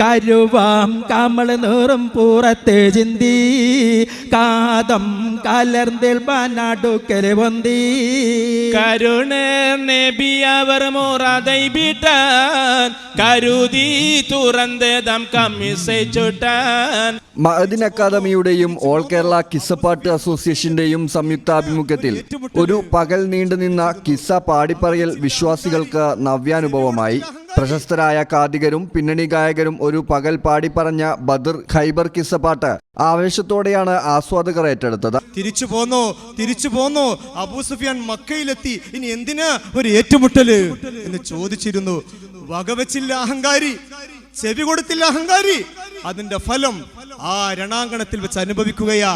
കരുവാം കമൾ നീറും പൂറത്തെ ചിന്തി. കാതം കലർന്നിൽ നാടുക്കൽ പൊന്തി. കരുണ നബി അവർ മുറதை വിട്ടാൻ. കരുതി തുറന്നതം കമ്മിസൈ ചുട്ടാൻ. മഅദിൻ അക്കാദമിയുടെയും ഓൾ കേരള കിസ്സപ്പാട്ട് അസോസിയേഷന്റെയും സംയുക്താഭിമുഖ്യത്തിൽ ഒരു പകൽ നീണ്ടുനിന്ന കിസ്സ പാടിപ്പറയൽ വിശ്വാസികൾക്ക് നവ്യാനുഭവമായി. പ്രശസ്തരായ കാതികരും പിന്നണി ഗായകരും ഒരു പകൽ പാടി പറഞ്ഞ ബദർ ഖൈബർ കിസ്സപ്പാട്ട് ആവേശത്തോടെയാണ് ആസ്വാദകർ ഏറ്റെടുത്തത്. തിരിച്ചു പോന്നോ തിരിച്ചു പോന്നോ. അബൂ സുഫിയാൻ മക്കയിലെത്തി. ഇനി എന്തിനാ ഒരു ഏറ്റുമുട്ടൽ? എന്ന് ചോദിച്ചിരുന്നു. വകവച്ചില്ല അഹങ്കാരി ചെവി കൊടുത്തില്ല അഹങ്കാരി. അതിന്റെ ഫലം ആ രണാങ്കണത്തിൽ വെച്ച് അനുഭവിക്കുകയാ.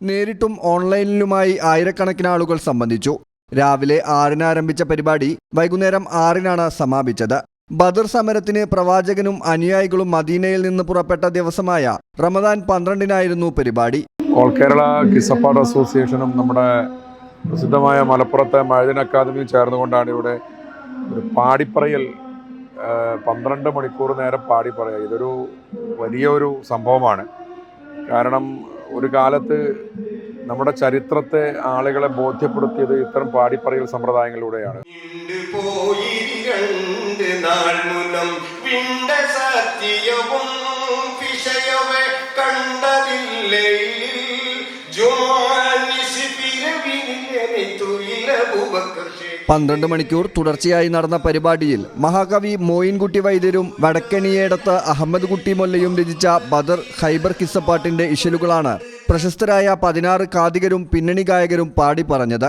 നേരിട്ടും ഓൺലൈനിലുമായി ആയിരക്കണക്കിന് ആളുകൾ സംബന്ധിച്ചു. രാവിലെ ആറിന് ആരംഭിച്ച പരിപാടി വൈകുന്നേരം ആറിനാണ് സമാപിച്ചത്. ബദർ സമരത്തിന് പ്രവാചകനും അനുയായികളും മദീനയിൽ നിന്ന് പുറപ്പെട്ട ദിവസമായ റമദാൻ പന്ത്രണ്ടിനായിരുന്നു പരിപാടി. ഓൾ കേരള കിസപ്പാട് അസോസിയേഷനും നമ്മുടെ പ്രസിദ്ധമായ മലപ്പുറത്തെ മഴദിന അക്കാദമിയും ചേർന്നുകൊണ്ടാണ് ഇവിടെ ഒരു പാടിപ്പറയൽ പന്ത്രണ്ട് മണിക്കൂർ നേരം പാടിപ്പറയുക ഇതൊരു വലിയൊരു സംഭവമാണ്. കാരണം ഒരു കാലത്ത് നമ്മുടെ ചരിത്രത്തെ ആളുകളെ ബോധ്യപ്പെടുത്തിയത് ഇത്തരം പാടിപ്പറയൽ സമ്പ്രദായങ്ങളിലൂടെയാണ്. പോയിരിരണ്ട് നാൾ മുനം വിണ്ട സത്യവും വിഷയവെ കണ്ടതില്ലേ? പന്ത്രണ്ട് മണിക്കൂർ തുടർച്ചയായി നടന്ന പരിപാടിയിൽ മഹാകവി മോയിൻകുട്ടി വൈദ്യരും വടക്കണിയേടത്ത് അഹമ്മദ് കുട്ടി മൊല്ലയും രചിച്ച ബദർ ഹൈബർ കിസ്സപ്പാട്ടിന്റെ ഇശലുകളാണ് പ്രശസ്തരായ പതിനാറ് കാതികരും പിന്നണി ഗായകരും പാടി പറഞ്ഞത്.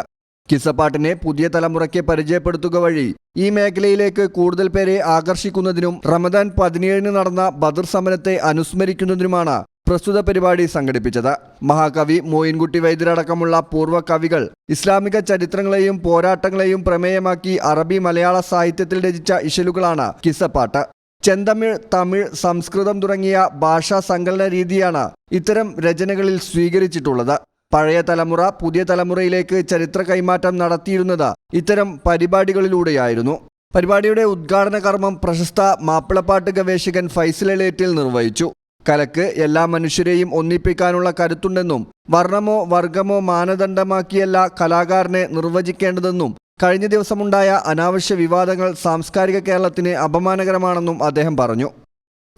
കിസ്സപ്പാട്ടിനെ പുതിയ തലമുറയ്ക്ക് പരിചയപ്പെടുത്തുക വഴി ഈ മേഖലയിലേക്ക് കൂടുതൽ പേരെ ആകർഷിക്കുന്നതിനും റമദാൻ പതിനേഴിന് നടന്ന ബദർ സമരത്തെ അനുസ്മരിക്കുന്നതിനുമാണ് പ്രസ്തുത പരിപാടി സംഘടിപ്പിച്ചത്. മഹാകവി മോയിൻകുട്ടി വൈദ്യരടക്കമുള്ള പൂർവ കവികൾ ഇസ്ലാമിക ചരിത്രങ്ങളെയും പോരാട്ടങ്ങളെയും പ്രമേയമാക്കി അറബി മലയാള സാഹിത്യത്തിൽ രചിച്ച ഇഷലുകളാണ് കിസപ്പാട്ട് ചെന്തമിഴ് തമിഴ് സംസ്കൃതം തുടങ്ങിയ ഭാഷാ സങ്കലന രീതിയാണ് ഇത്തരം രചനകളിൽ സ്വീകരിച്ചിട്ടുള്ളത്. പഴയ തലമുറ പുതിയ തലമുറയിലേക്ക് ചരിത്ര കൈമാറ്റം നടത്തിയിരുന്നത് ഇത്തരം പരിപാടികളിലൂടെയായിരുന്നു. പരിപാടിയുടെ ഉദ്ഘാടന കർമ്മം പ്രശസ്ത മാപ്പിളപ്പാട്ട് ഗവേഷകൻ ഫൈസൽ എളേറ്റിൽ നിർവഹിച്ചു. കലക്ക് എല്ലാ മനുഷ്യരെയും ഒന്നിപ്പിക്കാനുള്ള കരുത്തുണ്ടെന്നും വർണമോ വർഗമോ മാനദണ്ഡമാക്കിയല്ല കലാകാരനെ നിർവചിക്കേണ്ടതെന്നും കഴിഞ്ഞ ദിവസമുണ്ടായ അനാവശ്യ വിവാദങ്ങൾ സാംസ്കാരിക കേരളത്തിന് അപമാനകരമാണെന്നും അദ്ദേഹം പറഞ്ഞു.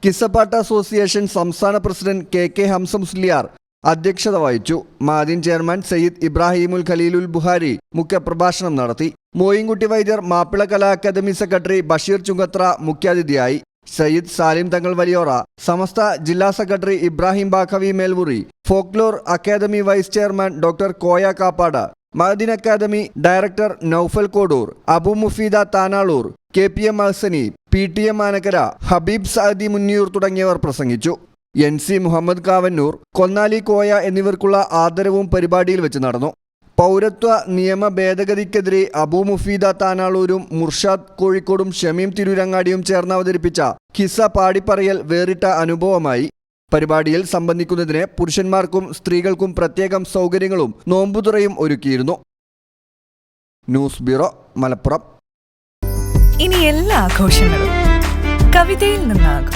കിസപ്പാട്ട് അസോസിയേഷൻ സംസ്ഥാന president K K Hamza Musliyar അധ്യക്ഷത വഹിച്ചു. മാദിൻ ചെയർമാൻ സയ്യിദ് ഇബ്രാഹിമുൽ ഖലീലുൽ ബുഹാരി മുഖ്യപ്രഭാഷണം നടത്തി. മോയിൻകുട്ടി വൈദ്യർ മാപ്പിള കലാ അക്കാദമി സെക്രട്ടറി ബഷീർ ചുങ്കത്ര മുഖ്യാതിഥിയായി. സയ്യിദ് സാലിം തങ്ങൾ വലിയോറ. സമസ്ത ജില്ലാ secretary Ibrahim Baqavi Melmuri. Folklore academy vice chairman doctor Koya Kappad. Mahadin academy director Noufal Kodur Abu Mufeeda Tanalur. K P M Ahsani P T M Anakkara Habib Saadi Munniyur തുടങ്ങിയവർ പ്രസംഗിച്ചു. N C Muhammad Kavannur Konnali Koya എന്നിവർക്കുള്ള ആദരവും പരിപാടിയിൽ വെച്ച് നടന്നു. പൗരത്വ നിയമ ഭേദഗതിക്കെതിരെ അബു മുഫീദ താനാളൂരും മുർഷാദ് കോഴിക്കോടും ഷമീം തിരൂരങ്ങാടിയും ചേർന്ന് അവതരിപ്പിച്ച ഖിസ പാടിപ്പറയൽ വേറിട്ട അനുഭവമായി. പരിപാടിയിൽ സംബന്ധിക്കുന്നതിന് പുരുഷന്മാർക്കും സ്ത്രീകൾക്കും പ്രത്യേകം സൗകര്യങ്ങളും നോമ്പുതുറയും ഒരുക്കിയിരുന്നു. News bureau Malappuram. ഇനി എല്ലാ ആഘോഷങ്ങളും കവിതയിൽ നിന്നാകും.